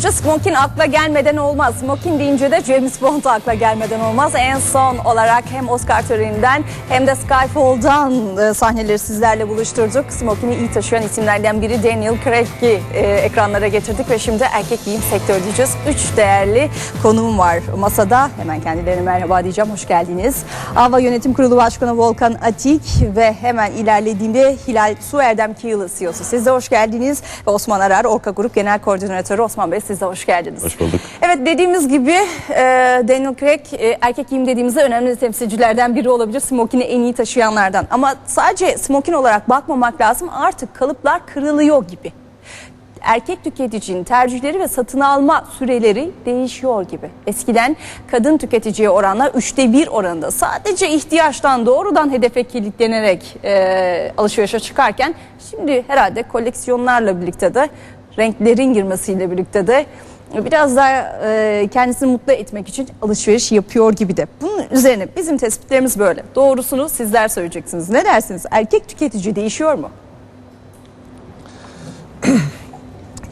erkek smoking akla gelmeden olmaz. Smoking deyince de James Bond akla gelmeden olmaz. En son olarak hem Oscar töreninden hem de Skyfall'dan e, sahneleri sizlerle buluşturduk. Smoking'i iyi taşıyan isimlerden biri Daniel Craig'i e, ekranlara getirdik ve şimdi erkek giyim sektörü diyeceğiz. Üç değerli konuğum var masada. Hemen kendilerine merhaba diyeceğim. Hoş geldiniz. Ava Yönetim Kurulu Başkanı Volkan Atik ve hemen ilerlediğinde Hilal Suerdem Kiyılı CEO'su. Siz de hoş geldiniz. Ve Osman Arar, Orka Grup Genel Koordinatörü Osman Bey siz de hoş geldiniz. Hoş bulduk. Evet dediğimiz gibi e, Daniel Craig e, erkek giyim dediğimizde önemli temsilcilerden biri olabilir. Smokini en iyi taşıyanlardan. Ama sadece smokin olarak bakmamak lazım. Artık kalıplar kırılıyor gibi. Erkek tüketicinin tercihleri ve satın alma süreleri değişiyor gibi. Eskiden kadın tüketiciye oranla üçte bir oranında sadece ihtiyaçtan doğrudan hedefe kilitlenerek e, alışverişe çıkarken şimdi herhalde koleksiyonlarla birlikte de renklerin girmesiyle birlikte de biraz daha e, kendisini mutlu etmek için alışveriş yapıyor gibi de. Bunun üzerine bizim tespitlerimiz böyle. Doğrusunu sizler söyleyeceksiniz. Ne dersiniz? Erkek tüketici değişiyor mu?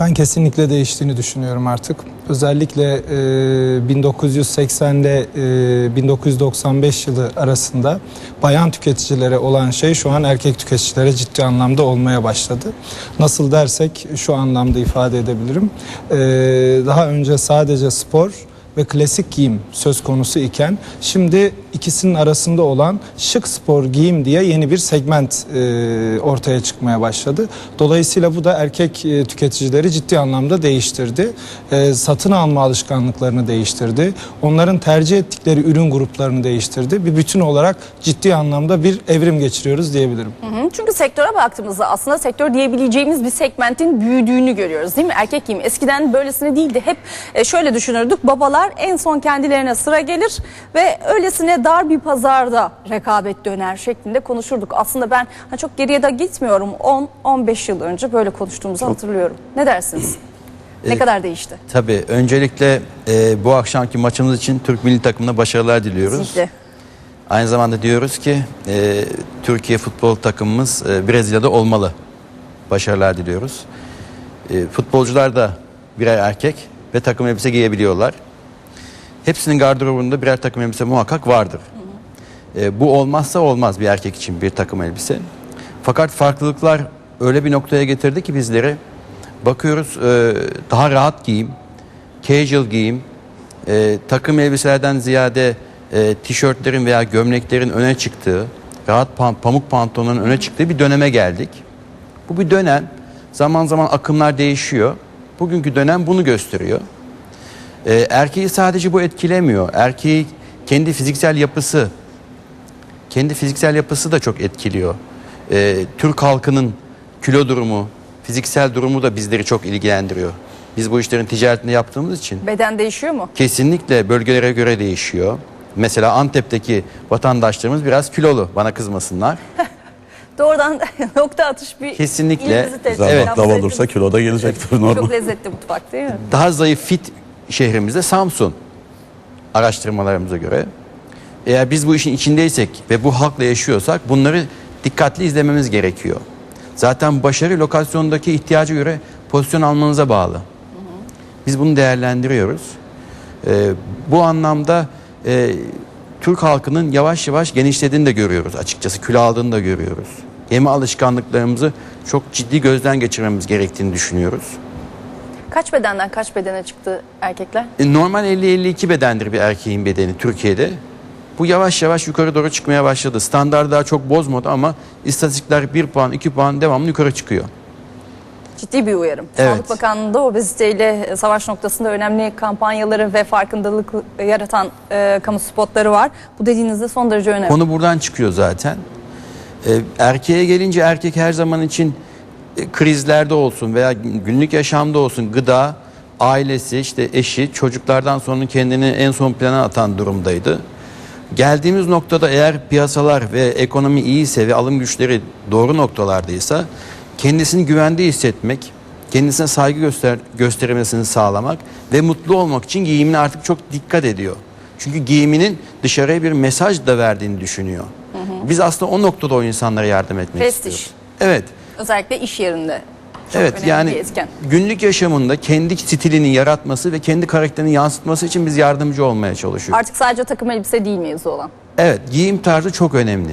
Ben kesinlikle değiştiğini düşünüyorum artık. Özellikle e, 1980'de e, 1995 yılı arasında bayan tüketicilere olan şey şu an erkek tüketicilere ciddi anlamda olmaya başladı. Nasıl dersek şu anlamda ifade edebilirim. E, daha önce sadece spor ve klasik giyim söz konusu iken şimdi ikisinin arasında olan şık spor giyim diye yeni bir segment e, ortaya çıkmaya başladı. Dolayısıyla bu da erkek e, tüketicileri ciddi anlamda değiştirdi. E, satın alma alışkanlıklarını değiştirdi. Onların tercih ettikleri ürün gruplarını değiştirdi. Bir bütün olarak ciddi anlamda bir evrim geçiriyoruz diyebilirim. Hı hı. Çünkü sektöre baktığımızda aslında sektör diyebileceğimiz bir segmentin büyüdüğünü görüyoruz değil mi? Erkek giyimi eskiden böylesine değildi. Hep e, şöyle düşünürdük babalar en son kendilerine sıra gelir ve öylesine dar bir pazarda rekabet döner şeklinde konuşurduk. Aslında ben ha, çok geriye de gitmiyorum 10-15 yıl önce böyle konuştuğumuzu hatırlıyorum. Ne dersiniz? Ne kadar değişti? Tabii öncelikle e, bu akşamki maçımız için Türk milli takımına başarılar diliyoruz. Kesinlikle. Aynı zamanda diyoruz ki e, Türkiye futbol takımımız e, Brezilya'da olmalı. Başarılar diliyoruz. E, futbolcular da birer erkek ve takım elbise giyebiliyorlar. Hepsinin gardırobunda birer takım elbise muhakkak vardır. E, bu olmazsa olmaz bir erkek için bir takım elbise. Fakat farklılıklar öyle bir noktaya getirdi ki bizleri bakıyoruz e, daha rahat giyim, casual giyim, e, takım elbiselerden ziyade e, tişörtlerin veya gömleklerin öne çıktığı, rahat pam- pamuk pantolonların öne çıktığı bir döneme geldik. Bu bir dönem. Zaman zaman akımlar değişiyor. Bugünkü dönem bunu gösteriyor. E, erkeği sadece bu etkilemiyor. Erkeği kendi fiziksel yapısı, kendi fiziksel yapısı da çok etkiliyor. Ee, Türk halkının kilo durumu, fiziksel durumu da bizleri çok ilgilendiriyor. Biz bu işlerin ticaretini yaptığımız için Beden değişiyor mu? kesinlikle bölgelere göre değişiyor. Mesela Antep'teki vatandaşlarımız biraz kilolu, bana kızmasınlar. Doğrudan nokta atış bir Kesinlikle. tespit Evet. olursa kilo da gelecektir normal. Çok lezzetli mutfak değil mi? Daha zayıf fit şehrimizde Samsun araştırmalarımıza göre. Eğer biz bu işin içindeysek ve bu halkla yaşıyorsak bunları dikkatli izlememiz gerekiyor. Zaten başarı lokasyondaki ihtiyaca göre pozisyon almanıza bağlı. Biz bunu değerlendiriyoruz. Ee, bu anlamda e, Türk halkının yavaş yavaş genişlediğini de görüyoruz açıkçası. Kilo aldığını da görüyoruz. Yeme alışkanlıklarımızı çok ciddi gözden geçirmemiz gerektiğini düşünüyoruz. Kaç bedenden kaç bedene çıktı erkekler? E, Normal 50-52 bedendir bir erkeğin bedeni Türkiye'de. Bu yavaş yavaş yukarı doğru çıkmaya başladı. Standart daha çok bozmadı ama istatistikler 1 puan 2 puan devamlı yukarı çıkıyor. Ciddi bir uyarım. Evet. Sağlık Bakanlığı'nda obeziteyle savaş noktasında önemli kampanyaları ve farkındalık yaratan e, kamu spotları var. Bu dediğinizde son derece önemli. Konu buradan çıkıyor zaten. E, erkeğe gelince erkek her zaman için e, krizlerde olsun veya günlük yaşamda olsun gıda, ailesi, işte eşi, çocuklardan sonra kendini en son plana atan durumdaydı. Geldiğimiz noktada eğer piyasalar ve ekonomi iyiyse ve alım güçleri doğru noktalardaysa kendisini güvende hissetmek, kendisine saygı göster göstermesini sağlamak ve mutlu olmak için giyimine artık çok dikkat ediyor. Çünkü giyiminin dışarıya bir mesaj da verdiğini düşünüyor. Biz aslında o noktada o insanlara yardım etmek Prestij. istiyoruz. Evet. Özellikle iş yerinde. çok evet yani etken. günlük yaşamında kendi stilini yaratması ve kendi karakterini yansıtması için biz yardımcı olmaya çalışıyoruz. Artık sadece takım elbise değil mevzu olan. Evet, giyim tarzı çok önemli.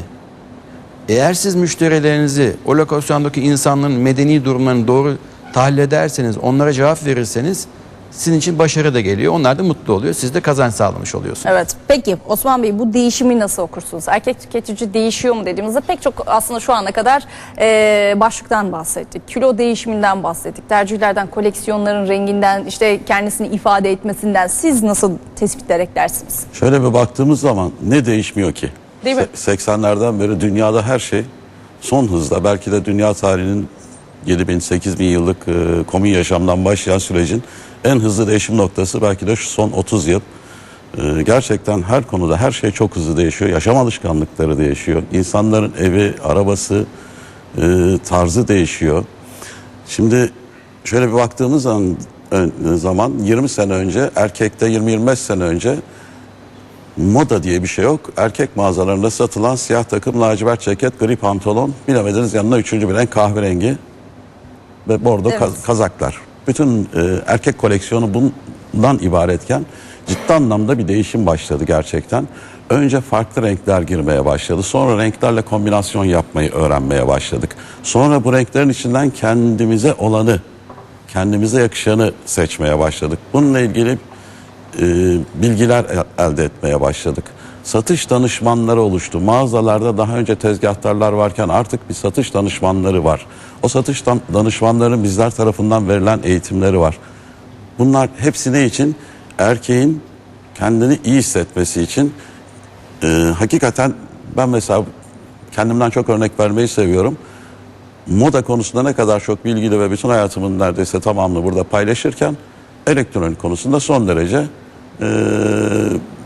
Eğer siz müşterilerinizi, o lokasyondaki insanların medeni durumlarını doğru tahlil ederseniz, onlara cevap verirseniz sizin için başarı da geliyor. Onlar da mutlu oluyor. Siz de kazanç sağlamış oluyorsunuz. Evet. Peki Osman Bey bu değişimi nasıl okursunuz? Erkek tüketici değişiyor mu dediğimizde pek çok aslında şu ana kadar e, başlıktan bahsettik. Kilo değişiminden bahsettik. Tercihlerden, koleksiyonların renginden, işte kendisini ifade etmesinden siz nasıl tespitler eklersiniz? Şöyle bir baktığımız zaman ne değişmiyor ki? Değil mi? Se- 80'lerden beri dünyada her şey son hızla belki de dünya tarihinin 7000-8000 yıllık e, komün yaşamdan başlayan sürecin en hızlı değişim noktası belki de şu son 30 yıl. E, gerçekten her konuda her şey çok hızlı değişiyor. Yaşam alışkanlıkları değişiyor. İnsanların evi, arabası, e, tarzı değişiyor. Şimdi şöyle bir baktığımız zaman, ön- zaman 20 sene önce erkekte 20-25 sene önce moda diye bir şey yok. Erkek mağazalarında satılan siyah takım, lacivert ceket, gri pantolon, bilemediniz yanına üçüncü bir renk kahverengi ve bordo Evet. kaz- kazaklar. Bütün e, erkek koleksiyonu bundan ibaretken ciddi anlamda bir değişim başladı gerçekten. Önce farklı renkler girmeye başladı. Sonra renklerle kombinasyon yapmayı öğrenmeye başladık. Sonra bu renklerin içinden kendimize olanı, kendimize yakışanı seçmeye başladık. Bununla ilgili e, bilgiler el- elde etmeye başladık. Satış danışmanları oluştu. Mağazalarda daha önce tezgahtarlar varken artık bir satış danışmanları var. O satış dan- danışmanların bizler tarafından verilen eğitimleri var. Bunlar hepsi ne için? Erkeğin kendini iyi hissetmesi için. E, hakikaten ben mesela kendimden çok örnek vermeyi seviyorum. Moda konusunda ne kadar çok bilgili ve bütün hayatımın neredeyse tamamını burada paylaşırken elektronik konusunda son derece e,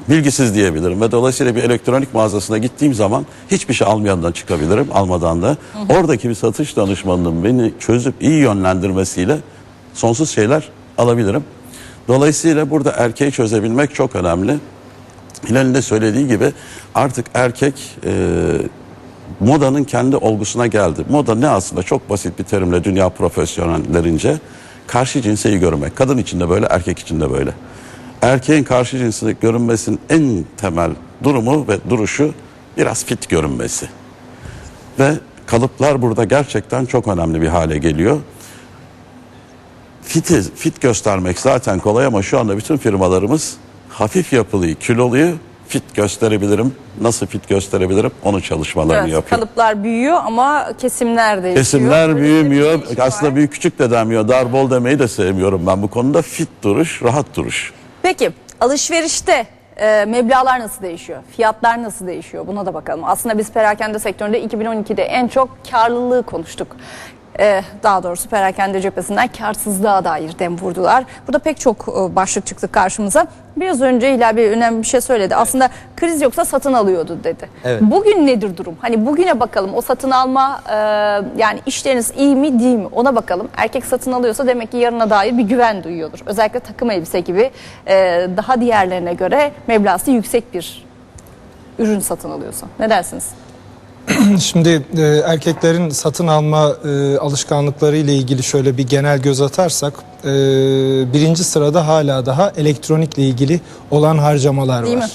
bilgisiz diyebilirim. Ve dolayısıyla bir elektronik mağazasına gittiğim zaman hiçbir şey almayandan çıkabilirim, almadan da. Oradaki bir satış danışmanının beni çözüp iyi yönlendirmesiyle sonsuz şeyler alabilirim. Dolayısıyla burada erkeği çözebilmek çok önemli. Hilal'in de söylediği gibi artık erkek e, modanın kendi olgusuna geldi. Moda ne aslında çok basit bir terimle dünya profesyonellerince karşı cinsi iyi görmek. Kadın için de böyle, erkek için de böyle. Erkeğin karşı cinsinde görünmesinin en temel durumu ve duruşu biraz fit görünmesi. Ve kalıplar burada gerçekten çok önemli bir hale geliyor. Fiti, fit göstermek zaten kolay ama şu anda bütün firmalarımız hafif yapılıyı, kiloluyu fit gösterebilirim. Nasıl fit gösterebilirim? Onun çalışmalarını Evet, yapıyor. kalıplar büyüyor ama kesimler değişiyor. Kesimler Böyle büyümüyor. var. Aslında büyük küçük de demiyor. Dar bol demeyi de sevmiyorum ben bu konuda. Fit duruş, rahat duruş. Peki alışverişte e, meblağlar nasıl değişiyor? Fiyatlar nasıl değişiyor? Buna da bakalım. Aslında biz perakende sektöründe 2012'de en çok karlılığı konuştuk. E, daha doğrusu perakende cephesinden karsızlığa dair dem vurdular. Burada pek çok e, başlık çıktı karşımıza. Biraz önce Hilal Bey önemli bir şey söyledi. Aslında kriz yoksa satın alıyordu dedi. Evet. Bugün nedir durum? Hani bugüne bakalım o satın alma e, yani işleriniz iyi mi değil mi ona bakalım. Erkek satın alıyorsa demek ki yarına dair bir güven duyuyordur. Özellikle takım elbise gibi e, daha diğerlerine göre meblası yüksek bir ürün satın alıyorsa. Ne dersiniz? Şimdi e, erkeklerin satın alma e, alışkanlıkları ile ilgili şöyle bir genel göz atarsak e, birinci sırada hala daha elektronikle ilgili olan harcamalar Değil var.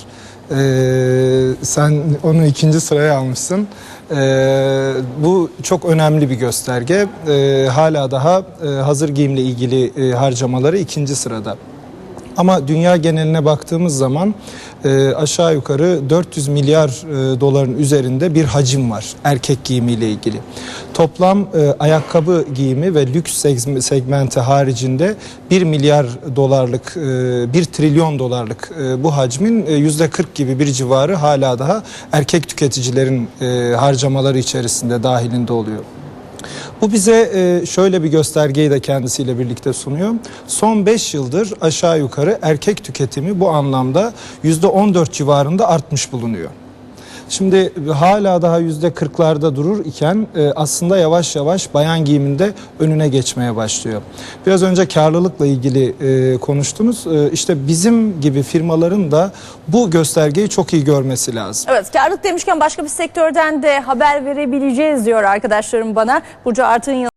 E, sen onu ikinci sıraya almışsın. E, bu çok önemli bir gösterge. E, hala daha e, hazır giyimle ilgili e, harcamaları ikinci sırada. Ama dünya geneline baktığımız zaman e, aşağı yukarı 400 milyar e, doların üzerinde bir hacim var erkek giyimiyle ilgili. Toplam e, ayakkabı giyimi ve lüks segm- segmenti haricinde 1 milyar dolarlık, e, 1 trilyon dolarlık e, bu hacmin e, yüzde 40 gibi bir civarı hala daha erkek tüketicilerin e, harcamaları içerisinde dahilinde oluyor. Bu bize e, şöyle bir göstergeyi de kendisiyle birlikte sunuyor. Son 5 yıldır aşağı yukarı erkek tüketimi bu anlamda %14 civarında artmış bulunuyor. Şimdi hala daha yüzde 40'larda durur iken e, aslında yavaş yavaş bayan giyiminde önüne geçmeye başlıyor. Biraz önce karlılıkla ilgili e, konuştunuz. E, işte bizim gibi firmaların da bu göstergeyi çok iyi görmesi lazım. Evet karlılık demişken başka bir sektörden de haber verebileceğiz diyor arkadaşlarım bana. Burcu Artığın